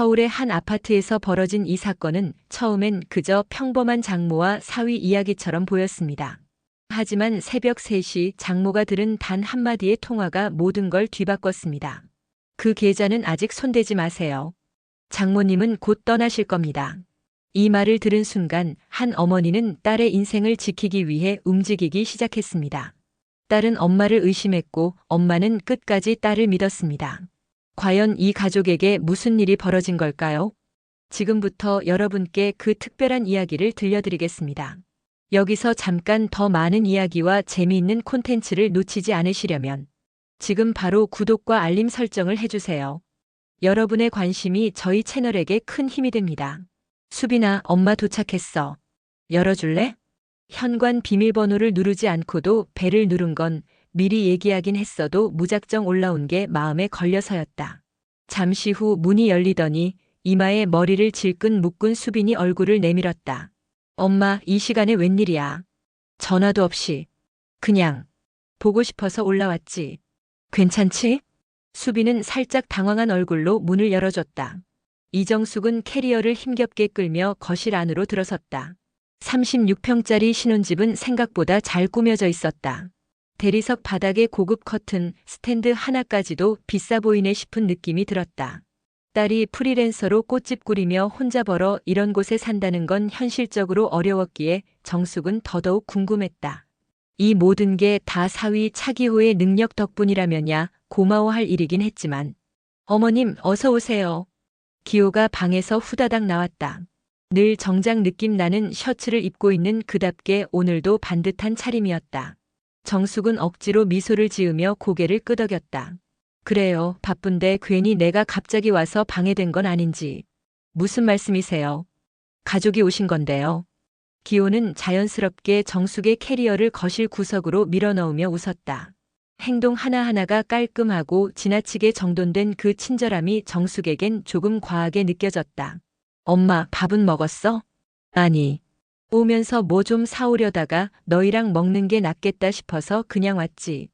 서울의 한 아파트에서 벌어진 이 사건은 처음엔 그저 평범한 장모와 사위 이야기처럼 보였습니다. 하지만 새벽 3시 장모가 들은 단 한마디의 통화가 모든 걸 뒤바꿨습니다. 그 계좌는 아직 손대지 마세요. 장모님은 곧 떠나실 겁니다. 이 말을 들은 순간 한 어머니는 딸의 인생을 지키기 위해 움직이기 시작했습니다. 딸은 엄마를 의심했고 엄마는 끝까지 딸을 믿었습니다. 과연 이 가족에게 무슨 일이 벌어진 걸까요? 지금부터 여러분께 그 특별한 이야기를 들려드리겠습니다. 여기서 잠깐 더 많은 이야기와 재미있는 콘텐츠를 놓치지 않으시려면 지금 바로 구독과 알림 설정을 해주세요. 여러분의 관심이 저희 채널에게 큰 힘이 됩니다. 수빈아, 엄마 도착했어. 열어줄래? 현관 비밀번호를 누르지 않고도 벨을 누른 건 미리 얘기하긴 했어도 무작정 올라온 게 마음에 걸려서였다. 잠시 후 문이 열리더니 이마에 머리를 질끈 묶은 수빈이 얼굴을 내밀었다. 엄마, 이 시간에 웬일이야? 전화도 없이. 그냥. 보고 싶어서 올라왔지. 괜찮지? 수빈은 살짝 당황한 얼굴로 문을 열어줬다. 이정숙은 캐리어를 힘겹게 끌며 거실 안으로 들어섰다. 36평짜리 신혼집은 생각보다 잘 꾸며져 있었다. 대리석 바닥에 고급 커튼, 스탠드 하나까지도 비싸 보이네 싶은 느낌이 들었다. 딸이 프리랜서로 꽃집 꾸리며 혼자 벌어 이런 곳에 산다는 건 현실적으로 어려웠기에 정숙은 더더욱 궁금했다. 이 모든 게 다 사위 차기호의 능력 덕분이라면야 고마워할 일이긴 했지만. 어머님, 어서 오세요. 기호가 방에서 후다닥 나왔다. 늘 정장 느낌 나는 셔츠를 입고 있는 그답게 오늘도 반듯한 차림이었다. 정숙은 억지로 미소를 지으며 고개를 끄덕였다. 그래요, 바쁜데 괜히 내가 갑자기 와서 방해된 건 아닌지. 무슨 말씀이세요? 가족이 오신 건데요. 기호는 자연스럽게 정숙의 캐리어를 거실 구석으로 밀어넣으며 웃었다. 행동 하나하나가 깔끔하고 지나치게 정돈된 그 친절함이 정숙에겐 조금 과하게 느껴졌다. 엄마, 밥은 먹었어? 아니. 오면서 뭐 좀 사오려다가 너희랑 먹는 게 낫겠다 싶어서 그냥 왔지.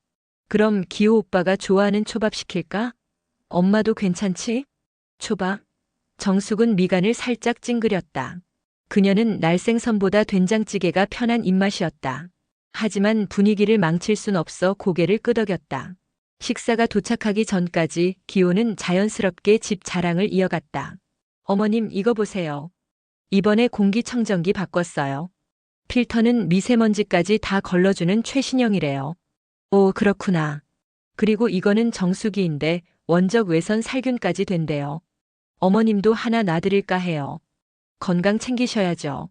그럼 기호 오빠가 좋아하는 초밥 시킬까? 엄마도 괜찮지? 초밥? 정숙은 미간을 살짝 찡그렸다. 그녀는 날생선보다 된장찌개가 편한 입맛이었다. 하지만 분위기를 망칠 순 없어 고개를 끄덕였다. 식사가 도착하기 전까지 기호는 자연스럽게 집 자랑을 이어갔다. 어머님 이거 보세요. 이번에 공기청정기 바꿨어요. 필터는 미세먼지까지 다 걸러주는 최신형이래요. 오, 그렇구나. 그리고 이거는 정수기인데 원적 외선 살균까지 된대요. 어머님도 하나 놔드릴까 해요. 건강 챙기셔야죠.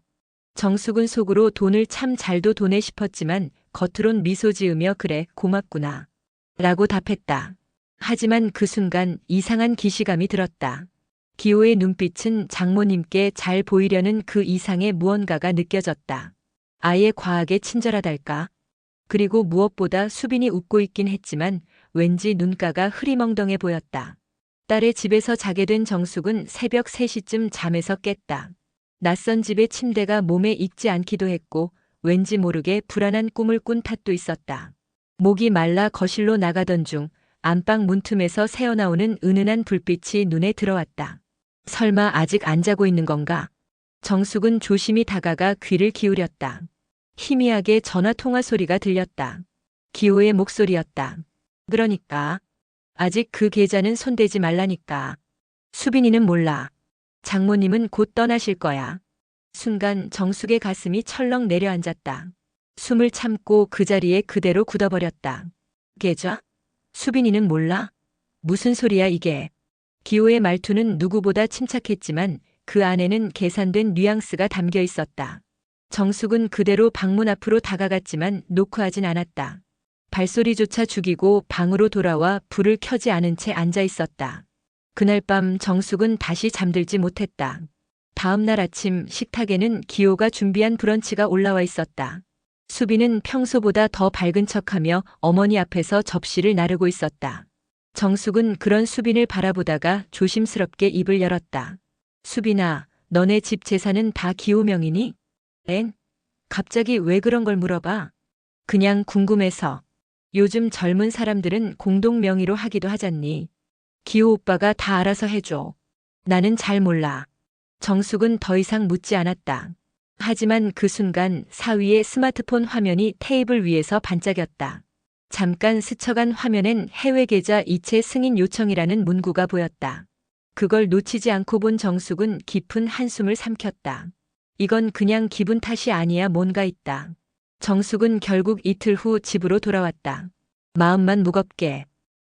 정숙은 속으로 돈을 참 잘도 도네 싶었지만 겉으론 미소 지으며 그래 고맙구나. 라고 답했다. 하지만 그 순간 이상한 기시감이 들었다. 기호의 눈빛은 장모님께 잘 보이려는 그 이상의 무언가가 느껴졌다. 아예 과하게 친절하달까? 그리고 무엇보다 수빈이 웃고 있긴 했지만 왠지 눈가가 흐리멍덩해 보였다. 딸의 집에서 자게 된 정숙은 새벽 3시쯤 잠에서 깼다. 낯선 집의 침대가 몸에 익지 않기도 했고 왠지 모르게 불안한 꿈을 꾼 탓도 있었다. 목이 말라 거실로 나가던 중 안방 문틈에서 새어나오는 은은한 불빛이 눈에 들어왔다. 설마 아직 안 자고 있는 건가? 정숙은 조심히 다가가 귀를 기울였다. 희미하게 전화 통화 소리가 들렸다. 기호의 목소리였다. 그러니까. 아직 그 계좌는 손대지 말라니까. 수빈이는 몰라. 장모님은 곧 떠나실 거야. 순간 정숙의 가슴이 철렁 내려앉았다. 숨을 참고 그 자리에 그대로 굳어버렸다. 계좌? 수빈이는 몰라? 무슨 소리야 이게? 기호의 말투는 누구보다 침착했지만 그 안에는 계산된 뉘앙스가 담겨 있었다. 정숙은 그대로 방문 앞으로 다가갔지만 노크하진 않았다. 발소리조차 죽이고 방으로 돌아와 불을 켜지 않은 채 앉아 있었다. 그날 밤 정숙은 다시 잠들지 못했다. 다음 날 아침 식탁에는 기호가 준비한 브런치가 올라와 있었다. 수비는 평소보다 더 밝은 척하며 어머니 앞에서 접시를 나르고 있었다. 정숙은 그런 수빈을 바라보다가 조심스럽게 입을 열었다. 수빈아, 너네 집 재산은 다 기호 명이니? 엔? 갑자기 왜 그런 걸 물어봐? 그냥 궁금해서. 요즘 젊은 사람들은 공동 명의로 하기도 하잖니. 기호 오빠가 다 알아서 해줘. 나는 잘 몰라. 정숙은 더 이상 묻지 않았다. 하지만 그 순간 사위의 스마트폰 화면이 테이블 위에서 반짝였다. 잠깐 스쳐간 화면엔 해외 계좌 이체 승인 요청이라는 문구가 보였다. 그걸 놓치지 않고 본 정숙은 깊은 한숨을 삼켰다. 이건 그냥 기분 탓이 아니야 뭔가 있다. 정숙은 결국 이틀 후 집으로 돌아왔다. 마음만 무겁게.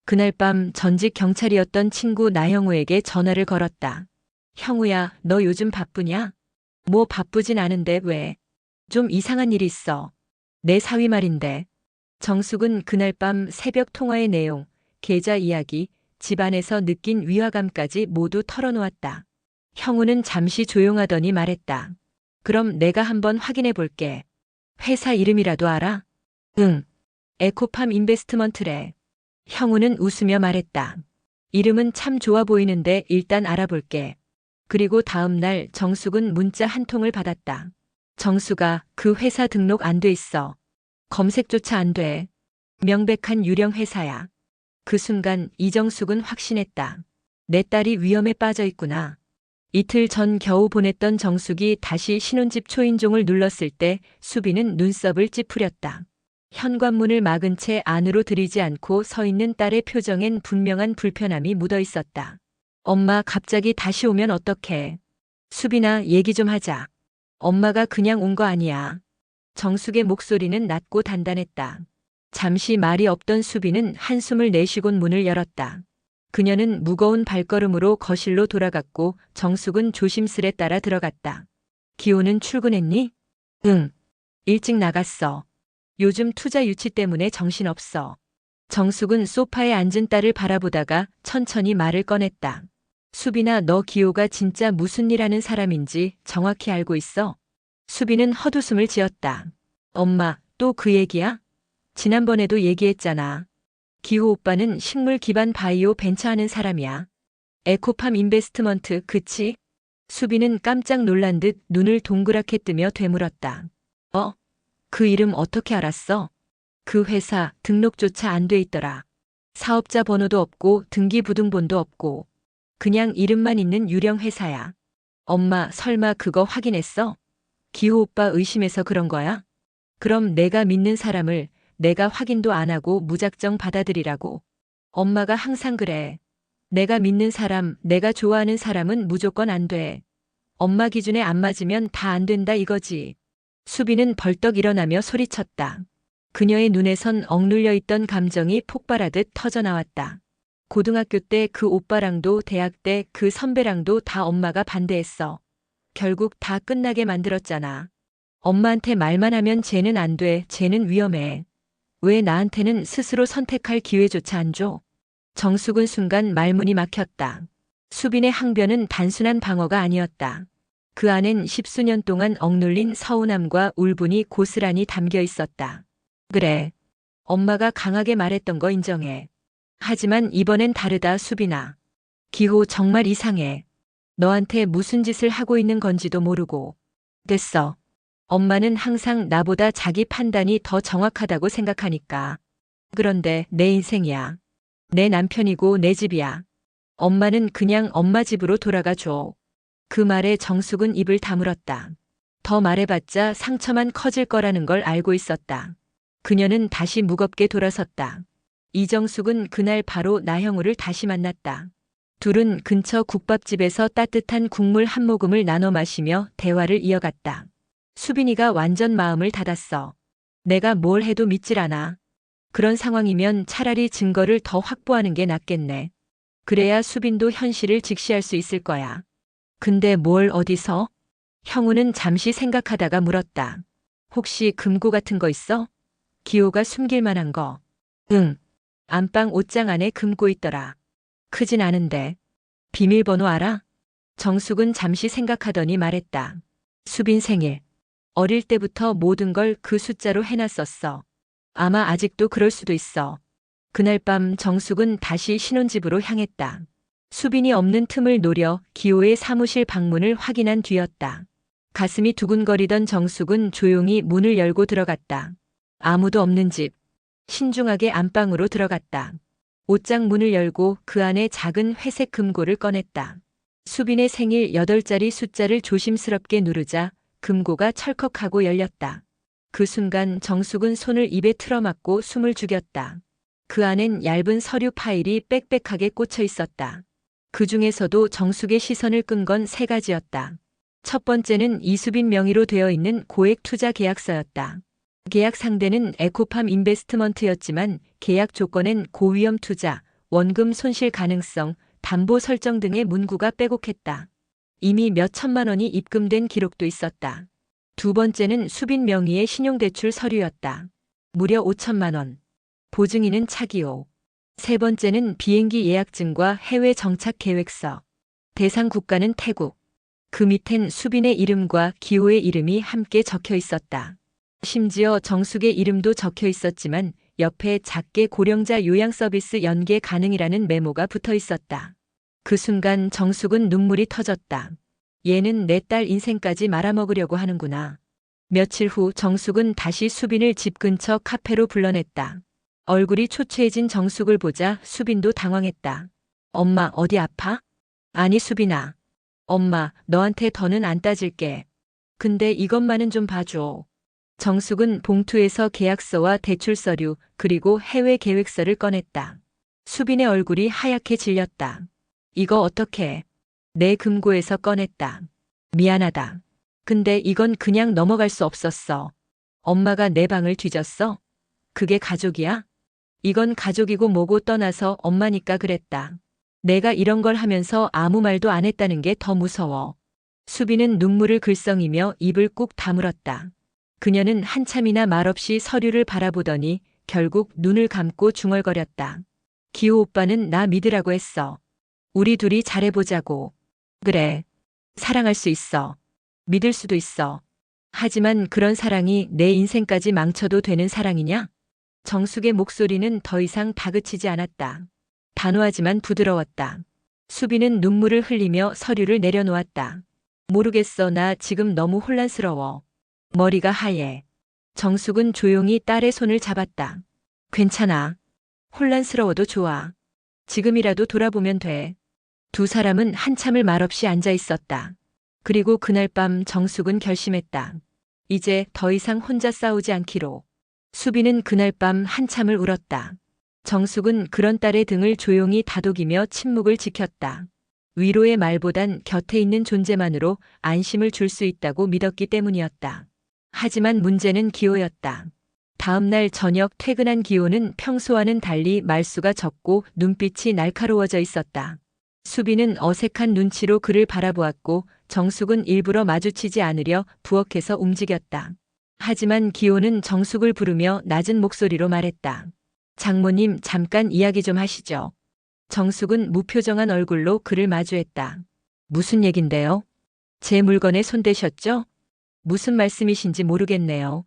그날 밤 전직 경찰이었던 친구 나형우에게 전화를 걸었다. 형우야, 너 요즘 바쁘냐? 뭐 바쁘진 않은데 왜? 좀 이상한 일 있어. 내 사위 말인데. 정숙은 그날 밤 새벽 통화의 내용, 계좌 이야기, 집안에서 느낀 위화감까지 모두 털어놓았다. 형우는 잠시 조용하더니 말했다. 그럼 내가 한번 확인해 볼게. 회사 이름이라도 알아? 응. 에코팜 인베스트먼트래. 형우는 웃으며 말했다. 이름은 참 좋아 보이는데 일단 알아볼게. 그리고 다음 날 정숙은 문자 한 통을 받았다. 정수가 그 회사 등록 안 돼 있어. 검색조차 안 돼. 명백한 유령 회사야. 그 순간 이정숙은 확신했다. 내 딸이 위험에 빠져 있구나. 이틀 전 겨우 보냈던 정숙이 다시 신혼집 초인종을 눌렀을 때 수비는 눈썹을 찌푸렸다. 현관문을 막은 채 안으로 들이지 않고 서 있는 딸의 표정엔 분명한 불편함이 묻어 있었다. 엄마 갑자기 다시 오면 어떡해. 수빈아 얘기 좀 하자. 엄마가 그냥 온 거 아니야. 정숙의 목소리는 낮고 단단했다. 잠시 말이 없던 수빈은 한숨을 내쉬곤 문을 열었다. 그녀는 무거운 발걸음으로 거실로 돌아갔고 정숙은 조심스레 따라 들어갔다. 기호는 출근했니? 응. 일찍 나갔어. 요즘 투자 유치 때문에 정신없어. 정숙은 소파에 앉은 딸을 바라보다가 천천히 말을 꺼냈다. 수빈아, 너 기호가 진짜 무슨 일 하는 사람인지 정확히 알고 있어? 수빈은 헛웃음을 지었다. 엄마, 또 그 얘기야? 지난번에도 얘기했잖아. 기호 오빠는 식물 기반 바이오 벤처 하는 사람이야. 에코팜 인베스트먼트, 그치? 수빈은 깜짝 놀란 듯 눈을 동그랗게 뜨며 되물었다. 어? 그 이름 어떻게 알았어? 그 회사 등록조차 안 돼 있더라. 사업자 번호도 없고 등기부등본도 없고 그냥 이름만 있는 유령 회사야. 엄마 설마 그거 확인했어? 기호 오빠 의심해서 그런 거야? 그럼 내가 믿는 사람을 내가 확인도 안 하고 무작정 받아들이라고. 엄마가 항상 그래. 내가 믿는 사람, 내가 좋아하는 사람은 무조건 안 돼. 엄마 기준에 안 맞으면 다 안 된다 이거지. 수비는 벌떡 일어나며 소리쳤다. 그녀의 눈에선 억눌려 있던 감정이 폭발하듯 터져나왔다. 고등학교 때 그 오빠랑도 대학 때 그 선배랑도 다 엄마가 반대했어. 결국 다 끝나게 만들었잖아. 엄마한테 말만 하면 쟤는 안 돼, 쟤는 위험해. 왜 나한테는 스스로 선택할 기회조차 안 줘? 정숙은 순간 말문이 막혔다. 수빈의 항변은 단순한 방어가 아니었다. 그 안엔 십수년 동안 억눌린 서운함과 울분이 고스란히 담겨 있었다. 그래. 엄마가 강하게 말했던 거 인정해. 하지만 이번엔 다르다, 수빈아. 기호 정말 이상해. 너한테 무슨 짓을 하고 있는 건지도 모르고. 됐어. 엄마는 항상 나보다 자기 판단이 더 정확하다고 생각하니까. 그런데 내 인생이야. 내 남편이고 내 집이야. 엄마는 그냥 엄마 집으로 돌아가 줘. 그 말에 정숙은 입을 다물었다. 더 말해봤자 상처만 커질 거라는 걸 알고 있었다. 그녀는 다시 무겁게 돌아섰다. 이정숙은 그날 바로 나형우를 다시 만났다. 둘은 근처 국밥집에서 따뜻한 국물 한 모금을 나눠 마시며 대화를 이어갔다. 수빈이가 완전 마음을 닫았어. 내가 뭘 해도 믿질 않아. 그런 상황이면 차라리 증거를 더 확보하는 게 낫겠네. 그래야 수빈도 현실을 직시할 수 있을 거야. 근데 뭘 어디서? 형우는 잠시 생각하다가 물었다. 혹시 금고 같은 거 있어? 기호가 숨길 만한 거. 응. 안방 옷장 안에 금고 있더라. 크진 않은데. 비밀번호 알아? 정숙은 잠시 생각하더니 말했다. 수빈 생일. 어릴 때부터 모든 걸 그 숫자로 해놨었어. 아마 아직도 그럴 수도 있어. 그날 밤 정숙은 다시 신혼집으로 향했다. 수빈이 없는 틈을 노려 기호의 사무실 방문을 확인한 뒤였다. 가슴이 두근거리던 정숙은 조용히 문을 열고 들어갔다. 아무도 없는 집. 신중하게 안방으로 들어갔다. 옷장 문을 열고 그 안에 작은 회색 금고를 꺼냈다. 수빈의 생일 8자리 숫자를 조심스럽게 누르자 금고가 철컥하고 열렸다. 그 순간 정숙은 손을 입에 틀어막고 숨을 죽였다. 그 안엔 얇은 서류 파일이 빽빽하게 꽂혀 있었다. 그 중에서도 정숙의 시선을 끈 건 세 가지였다. 첫 번째는 이수빈 명의로 되어 있는 고액 투자 계약서였다. 계약 상대는 에코팜 인베스트먼트였지만 계약 조건엔 고위험 투자, 원금 손실 가능성, 담보 설정 등의 문구가 빼곡했다. 이미 몇 천만 원이 입금된 기록도 있었다. 두 번째는 수빈 명의의 신용대출 서류였다. 무려 5천만 원. 보증인은 차기호. 세 번째는 비행기 예약증과 해외 정착 계획서. 대상 국가는 태국. 그 밑엔 수빈의 이름과 기호의 이름이 함께 적혀 있었다. 심지어 정숙의 이름도 적혀 있었지만 옆에 작게 고령자 요양 서비스 연계 가능이라는 메모가 붙어 있었다. 그 순간 정숙은 눈물이 터졌다. 얘는 내 딸 인생까지 말아먹으려고 하는구나. 며칠 후 정숙은 다시 수빈을 집 근처 카페로 불러냈다. 얼굴이 초췌해진 정숙을 보자 수빈도 당황했다. 엄마 어디 아파? 아니 수빈아. 엄마 너한테 더는 안 따질게. 근데 이것만은 좀 봐줘. 정숙은 봉투에서 계약서와 대출 서류 그리고 해외 계획서를 꺼냈다. 수빈의 얼굴이 하얗게 질렸다. 이거 어떻게? 내 금고에서 꺼냈다. 미안하다. 근데 이건 그냥 넘어갈 수 없었어. 엄마가 내 방을 뒤졌어? 그게 가족이야? 이건 가족이고 뭐고 떠나서 엄마니까 그랬다. 내가 이런 걸 하면서 아무 말도 안 했다는 게 더 무서워. 수비는 눈물을 글썽이며 입을 꾹 다물었다. 그녀는 한참이나 말없이 서류를 바라보더니 결국 눈을 감고 중얼거렸다. 기호 오빠는 나 믿으라고 했어. 우리 둘이 잘해보자고. 그래. 사랑할 수 있어. 믿을 수도 있어. 하지만 그런 사랑이 내 인생까지 망쳐도 되는 사랑이냐? 정숙의 목소리는 더 이상 다그치지 않았다. 단호하지만 부드러웠다. 수비는 눈물을 흘리며 서류를 내려놓았다. 모르겠어. 나 지금 너무 혼란스러워. 머리가 하얘. 정숙은 조용히 딸의 손을 잡았다. 괜찮아. 혼란스러워도 좋아. 지금이라도 돌아보면 돼. 두 사람은 한참을 말없이 앉아 있었다. 그리고 그날 밤 정숙은 결심했다. 이제 더 이상 혼자 싸우지 않기로. 수비는 그날 밤 한참을 울었다. 정숙은 그런 딸의 등을 조용히 다독이며 침묵을 지켰다. 위로의 말보단 곁에 있는 존재만으로 안심을 줄 수 있다고 믿었기 때문이었다. 하지만 문제는 기호였다. 다음 날 저녁 퇴근한 기호는 평소와는 달리 말수가 적고 눈빛이 날카로워져 있었다. 수비는 어색한 눈치로 그를 바라보았고 정숙은 일부러 마주치지 않으려 부엌에서 움직였다. 하지만 기호는 정숙을 부르며 낮은 목소리로 말했다. 장모님 잠깐 이야기 좀 하시죠. 정숙은 무표정한 얼굴로 그를 마주했다. 무슨 얘긴데요? 제 물건에 손대셨죠? 무슨 말씀이신지 모르겠네요.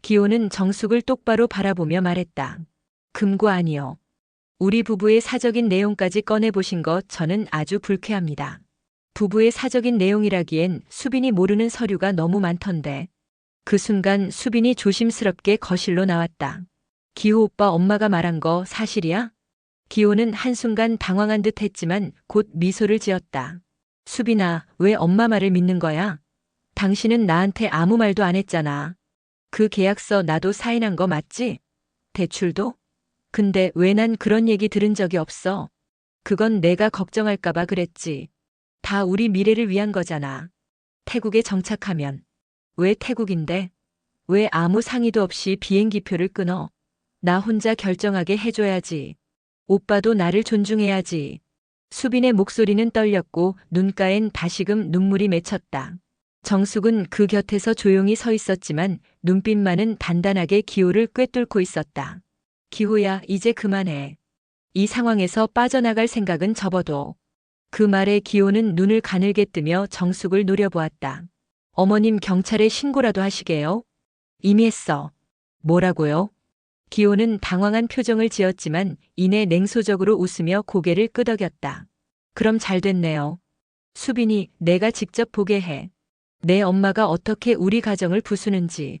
기호는 정숙을 똑바로 바라보며 말했다. 금고 아니요. 우리 부부의 사적인 내용까지 꺼내보신 것 저는 아주 불쾌합니다. 부부의 사적인 내용이라기엔 수빈이 모르는 서류가 너무 많던데. 그 순간 수빈이 조심스럽게 거실로 나왔다. 기호 오빠 엄마가 말한 거 사실이야? 기호는 한순간 당황한 듯 했지만 곧 미소를 지었다. 수빈아, 왜 엄마 말을 믿는 거야? 당신은 나한테 아무 말도 안 했잖아. 그 계약서 나도 사인한 거 맞지? 대출도? 근데 왜 난 그런 얘기 들은 적이 없어? 그건 내가 걱정할까봐 그랬지. 다 우리 미래를 위한 거잖아. 태국에 정착하면. 왜 태국인데? 왜 아무 상의도 없이 비행기표를 끊어? 나 혼자 결정하게 해줘야지. 오빠도 나를 존중해야지. 수빈의 목소리는 떨렸고 눈가엔 다시금 눈물이 맺혔다. 정숙은 그 곁에서 조용히 서 있었지만 눈빛만은 단단하게 기호를 꿰뚫고 있었다. 기호야, 이제 그만해. 이 상황에서 빠져나갈 생각은 접어도. 그 말에 기호는 눈을 가늘게 뜨며 정숙을 노려보았다. 어머님 경찰에 신고라도 하시게요? 이미 했어. 뭐라고요? 기호는 당황한 표정을 지었지만 이내 냉소적으로 웃으며 고개를 끄덕였다. 그럼 잘 됐네요. 수빈이 내가 직접 보게 해. 내 엄마가 어떻게 우리 가정을 부수는지.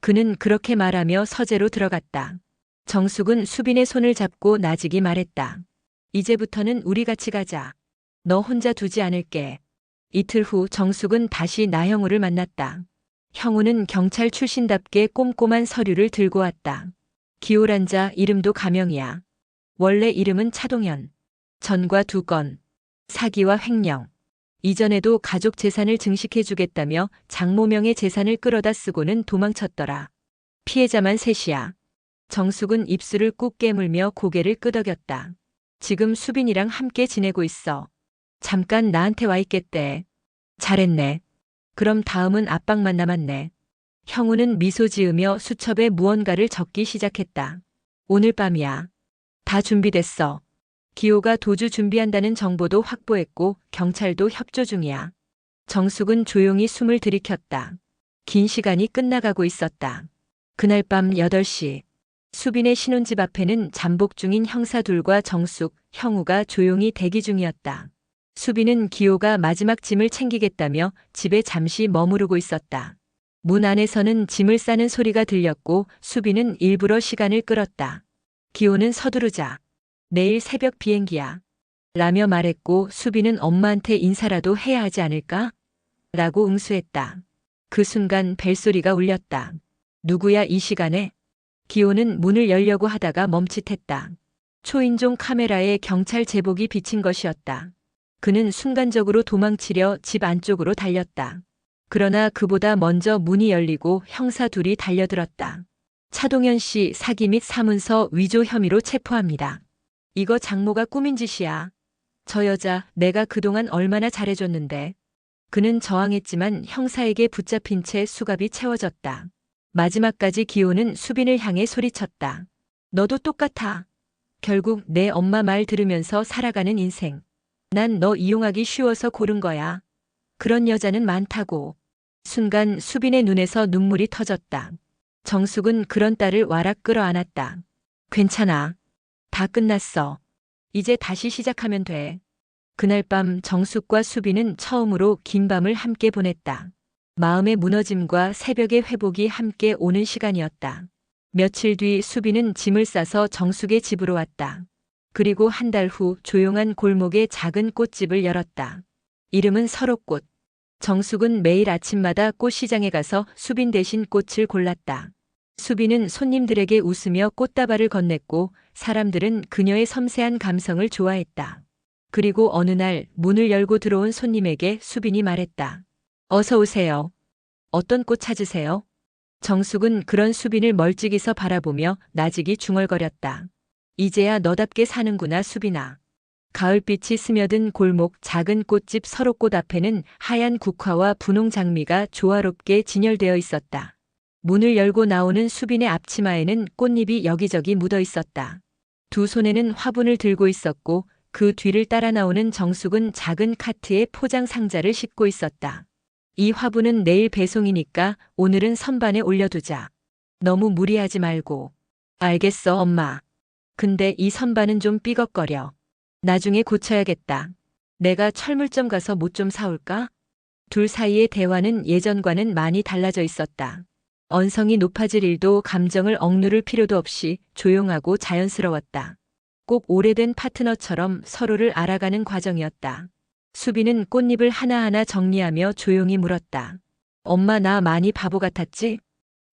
그는 그렇게 말하며 서재로 들어갔다. 정숙은 수빈의 손을 잡고 나직이 말했다. 이제부터는 우리 같이 가자. 너 혼자 두지 않을게. 이틀 후 정숙은 다시 나형우를 만났다. 형우는 경찰 출신답게 꼼꼼한 서류를 들고 왔다. 기호란 자 이름도 가명이야. 원래 이름은 차동현. 전과 두 건. 사기와 횡령. 이전에도 가족 재산을 증식해주겠다며 장모명의 재산을 끌어다 쓰고는 도망쳤더라. 피해자만 셋이야. 정숙은 입술을 꾹 깨물며 고개를 끄덕였다. 지금 수빈이랑 함께 지내고 있어. 잠깐 나한테 와 있겠대. 잘했네. 그럼 다음은 압박만 남았네. 형우는 미소 지으며 수첩에 무언가를 적기 시작했다. 오늘 밤이야. 다 준비됐어. 기호가 도주 준비한다는 정보도 확보했고 경찰도 협조 중이야. 정숙은 조용히 숨을 들이켰다. 긴 시간이 끝나가고 있었다. 그날 밤 8시 수빈의 신혼집 앞에는 잠복 중인 형사 둘과 정숙, 형우가 조용히 대기 중이었다. 수빈은 기호가 마지막 짐을 챙기겠다며 집에 잠시 머무르고 있었다. 문 안에서는 짐을 싸는 소리가 들렸고 수빈은 일부러 시간을 끌었다. 기호는 서두르자. 내일 새벽 비행기야. 라며 말했고 수빈은 엄마한테 인사라도 해야 하지 않을까? 라고 응수했다. 그 순간 벨소리가 울렸다. 누구야 이 시간에? 기호는 문을 열려고 하다가 멈칫했다. 초인종 카메라에 경찰 제복이 비친 것이었다. 그는 순간적으로 도망치려 집 안쪽으로 달렸다. 그러나 그보다 먼저 문이 열리고 형사 둘이 달려들었다. 차동현 씨 사기 및 사문서 위조 혐의로 체포합니다. 이거 장모가 꾸민 짓이야. 저 여자 내가 그동안 얼마나 잘해줬는데. 그는 저항했지만 형사에게 붙잡힌 채 수갑이 채워졌다. 마지막까지 기호는 수빈을 향해 소리쳤다. 너도 똑같아. 결국 내 엄마 말 들으면서 살아가는 인생. 난 너 이용하기 쉬워서 고른 거야. 그런 여자는 많다고. 순간 수빈의 눈에서 눈물이 터졌다. 정숙은 그런 딸을 와락 끌어안았다. 괜찮아. 다 끝났어. 이제 다시 시작하면 돼. 그날 밤 정숙과 수빈은 처음으로 긴 밤을 함께 보냈다. 마음의 무너짐과 새벽의 회복이 함께 오는 시간이었다. 며칠 뒤 수빈은 짐을 싸서 정숙의 집으로 왔다. 그리고 한 달 후 조용한 골목에 작은 꽃집을 열었다. 이름은 서로꽃. 정숙은 매일 아침마다 꽃시장에 가서 수빈 대신 꽃을 골랐다. 수빈은 손님들에게 웃으며 꽃다발을 건넸고 사람들은 그녀의 섬세한 감성을 좋아했다. 그리고 어느 날 문을 열고 들어온 손님에게 수빈이 말했다. 어서 오세요. 어떤 꽃 찾으세요? 정숙은 그런 수빈을 멀찍이서 바라보며 나직이 중얼거렸다. 이제야 너답게 사는구나 수빈아. 가을빛이 스며든 골목 작은 꽃집 서로꽃 앞에는 하얀 국화와 분홍 장미가 조화롭게 진열되어 있었다. 문을 열고 나오는 수빈의 앞치마에는 꽃잎이 여기저기 묻어 있었다. 두 손에는 화분을 들고 있었고 그 뒤를 따라 나오는 정숙은 작은 카트에 포장 상자를 싣고 있었다. 이 화분은 내일 배송이니까 오늘은 선반에 올려두자. 너무 무리하지 말고. 알겠어, 엄마. 근데 이 선반은 좀 삐걱거려. 나중에 고쳐야겠다. 내가 철물점 가서 못 좀 사올까? 둘 사이의 대화는 예전과는 많이 달라져 있었다. 언성이 높아질 일도 감정을 억누를 필요도 없이 조용하고 자연스러웠다. 꼭 오래된 파트너처럼 서로를 알아가는 과정이었다. 수빈은 꽃잎을 하나하나 정리하며 조용히 물었다. 엄마 나 많이 바보 같았지?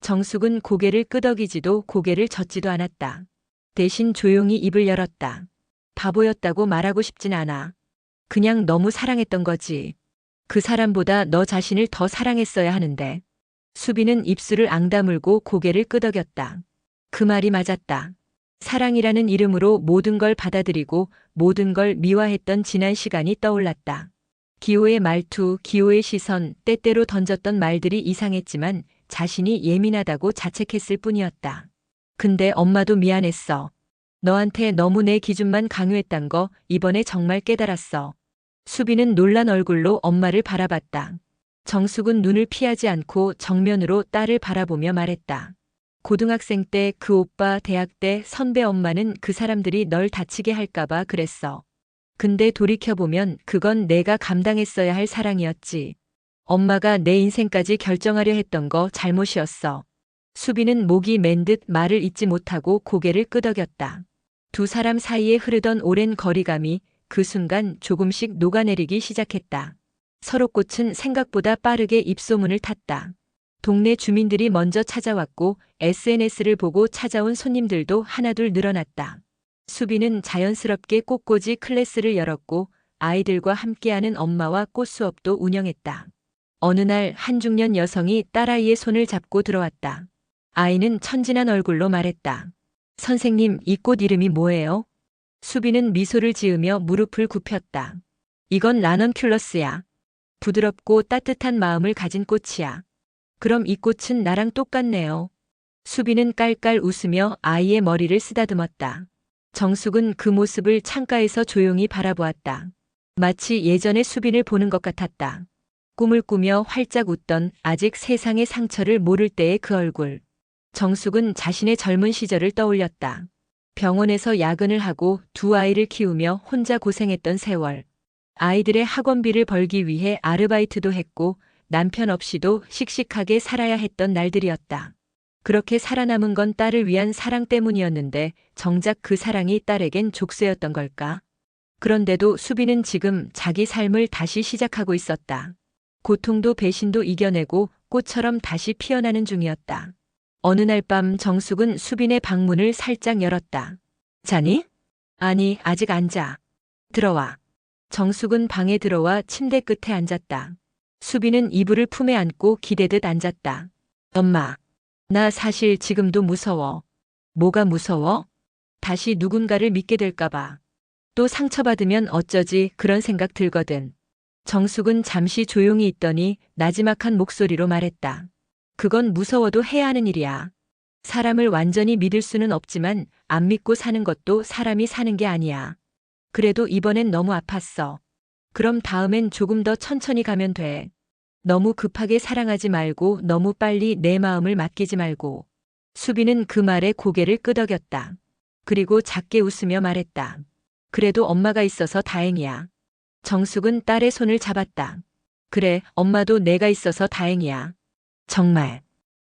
정숙은 고개를 끄덕이지도 고개를 젓지도 않았다. 대신 조용히 입을 열었다. 바보였다고 말하고 싶진 않아. 그냥 너무 사랑했던 거지. 그 사람보다 너 자신을 더 사랑했어야 하는데. 수빈은 입술을 앙다물고 고개를 끄덕였다. 그 말이 맞았다. 사랑이라는 이름으로 모든 걸 받아들이고 모든 걸 미화했던 지난 시간이 떠올랐다. 기호의 말투, 기호의 시선, 때때로 던졌던 말들이 이상했지만 자신이 예민하다고 자책했을 뿐이었다. 근데 엄마도 미안했어. 너한테 너무 내 기준만 강요했단 거 이번에 정말 깨달았어. 수빈은 놀란 얼굴로 엄마를 바라봤다. 정숙은 눈을 피하지 않고 정면으로 딸을 바라보며 말했다. 고등학생 때 그 오빠, 대학 때 선배 엄마는 그 사람들이 널 다치게 할까봐 그랬어. 근데 돌이켜보면 그건 내가 감당했어야 할 사랑이었지. 엄마가 내 인생까지 결정하려 했던 거 잘못이었어. 수빈은 목이 맨 듯 말을 잇지 못하고 고개를 끄덕였다. 두 사람 사이에 흐르던 오랜 거리감이 그 순간 조금씩 녹아내리기 시작했다. 서로꽃은 생각보다 빠르게 입소문을 탔다. 동네 주민들이 먼저 찾아왔고 SNS를 보고 찾아온 손님들도 하나둘 늘어났다. 수비는 자연스럽게 꽃꽂이 클래스를 열었고 아이들과 함께하는 엄마와 꽃 수업도 운영했다. 어느 날 한 중년 여성이 딸아이의 손을 잡고 들어왔다. 아이는 천진한 얼굴로 말했다. 선생님, 이 꽃 이름이 뭐예요? 수비는 미소를 지으며 무릎을 굽혔다. 이건 라넌큘러스야. 부드럽고 따뜻한 마음을 가진 꽃이야. 그럼 이 꽃은 나랑 똑같네요. 수비는 깔깔 웃으며 아이의 머리를 쓰다듬었다. 정숙은 그 모습을 창가에서 조용히 바라보았다. 마치 예전의 수빈을 보는 것 같았다. 꿈을 꾸며 활짝 웃던 아직 세상의 상처를 모를 때의 그 얼굴. 정숙은 자신의 젊은 시절을 떠올렸다. 병원에서 야근을 하고 두 아이를 키우며 혼자 고생했던 세월. 아이들의 학원비를 벌기 위해 아르바이트도 했고 남편 없이도 씩씩하게 살아야 했던 날들이었다. 그렇게 살아남은 건 딸을 위한 사랑 때문이었는데 정작 그 사랑이 딸에겐 족쇄였던 걸까? 그런데도 수비는 지금 자기 삶을 다시 시작하고 있었다. 고통도 배신도 이겨내고 꽃처럼 다시 피어나는 중이었다. 어느 날 밤 정숙은 수빈의 방문을 살짝 열었다. 자니? 아니, 아직 안 자. 들어와. 정숙은 방에 들어와 침대 끝에 앉았다. 수빈은 이불을 품에 안고 기대듯 앉았다. 엄마, 나 사실 지금도 무서워. 뭐가 무서워? 다시 누군가를 믿게 될까봐. 또 상처받으면 어쩌지 그런 생각 들거든. 정숙은 잠시 조용히 있더니 나지막한 목소리로 말했다. 그건 무서워도 해야 하는 일이야. 사람을 완전히 믿을 수는 없지만 안 믿고 사는 것도 사람이 사는 게 아니야. 그래도 이번엔 너무 아팠어. 그럼 다음엔 조금 더 천천히 가면 돼. 너무 급하게 사랑하지 말고 너무 빨리 내 마음을 맡기지 말고. 수비는 그 말에 고개를 끄덕였다. 그리고 작게 웃으며 말했다. 그래도 엄마가 있어서 다행이야. 정숙은 딸의 손을 잡았다. 그래, 엄마도 내가 있어서 다행이야. 정말.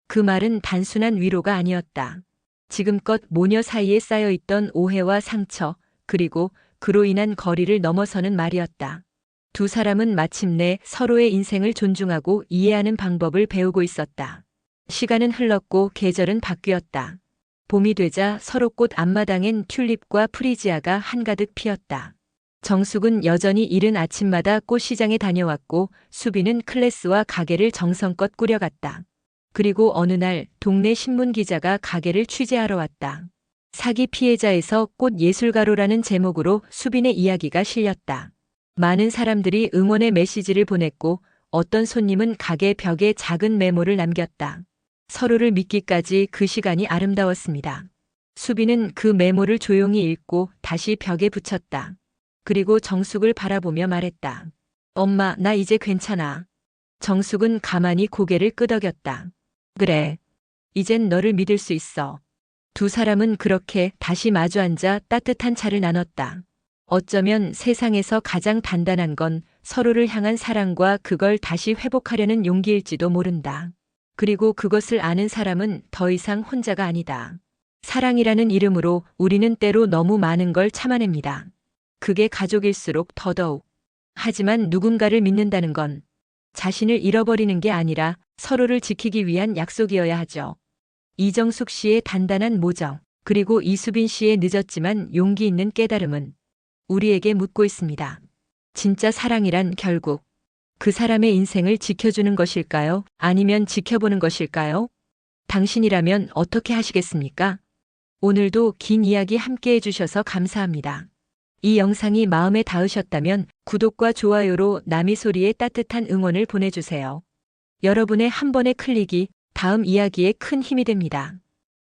그 말은 단순한 위로가 아니었다. 지금껏 모녀 사이에 쌓여있던 오해와 상처, 그리고 그로 인한 거리를 넘어서는 말이었다. 두 사람은 마침내 서로의 인생을 존중하고 이해하는 방법을 배우고 있었다. 시간은 흘렀고 계절은 바뀌었다. 봄이 되자 서로 꽃 앞마당엔 튤립과 프리지아가 한가득 피었다. 정숙은 여전히 이른 아침마다 꽃시장에 다녀왔고 수비는 클래스와 가게를 정성껏 꾸려갔다. 그리고 어느 날 동네 신문 기자가 가게를 취재하러 왔다. 사기 피해자에서 꽃 예술가로라는 제목으로 수빈의 이야기가 실렸다. 많은 사람들이 응원의 메시지를 보냈고 어떤 손님은 가게 벽에 작은 메모를 남겼다. 서로를 믿기까지 그 시간이 아름다웠습니다. 수빈은 그 메모를 조용히 읽고 다시 벽에 붙였다. 그리고 정숙을 바라보며 말했다. 엄마, 나 이제 괜찮아. 정숙은 가만히 고개를 끄덕였다. 그래. 이젠 너를 믿을 수 있어. 두 사람은 그렇게 다시 마주 앉아 따뜻한 차를 나눴다. 어쩌면 세상에서 가장 단단한 건 서로를 향한 사랑과 그걸 다시 회복하려는 용기일지도 모른다. 그리고 그것을 아는 사람은 더 이상 혼자가 아니다. 사랑이라는 이름으로 우리는 때로 너무 많은 걸 참아냅니다. 그게 가족일수록 더더욱. 하지만 누군가를 믿는다는 건 자신을 잃어버리는 게 아니라 서로를 지키기 위한 약속이어야 하죠. 이정숙 씨의 단단한 모정, 그리고 이수빈 씨의 늦었지만 용기 있는 깨달음은 우리에게 묻고 있습니다. 진짜 사랑이란 결국 그 사람의 인생을 지켜주는 것일까요? 아니면 지켜보는 것일까요? 당신이라면 어떻게 하시겠습니까? 오늘도 긴 이야기 함께 해주셔서 감사합니다. 이 영상이 마음에 닿으셨다면 구독과 좋아요로 남이 소리에 따뜻한 응원을 보내주세요. 여러분의 한 번의 클릭이 다음 이야기에 큰 힘이 됩니다.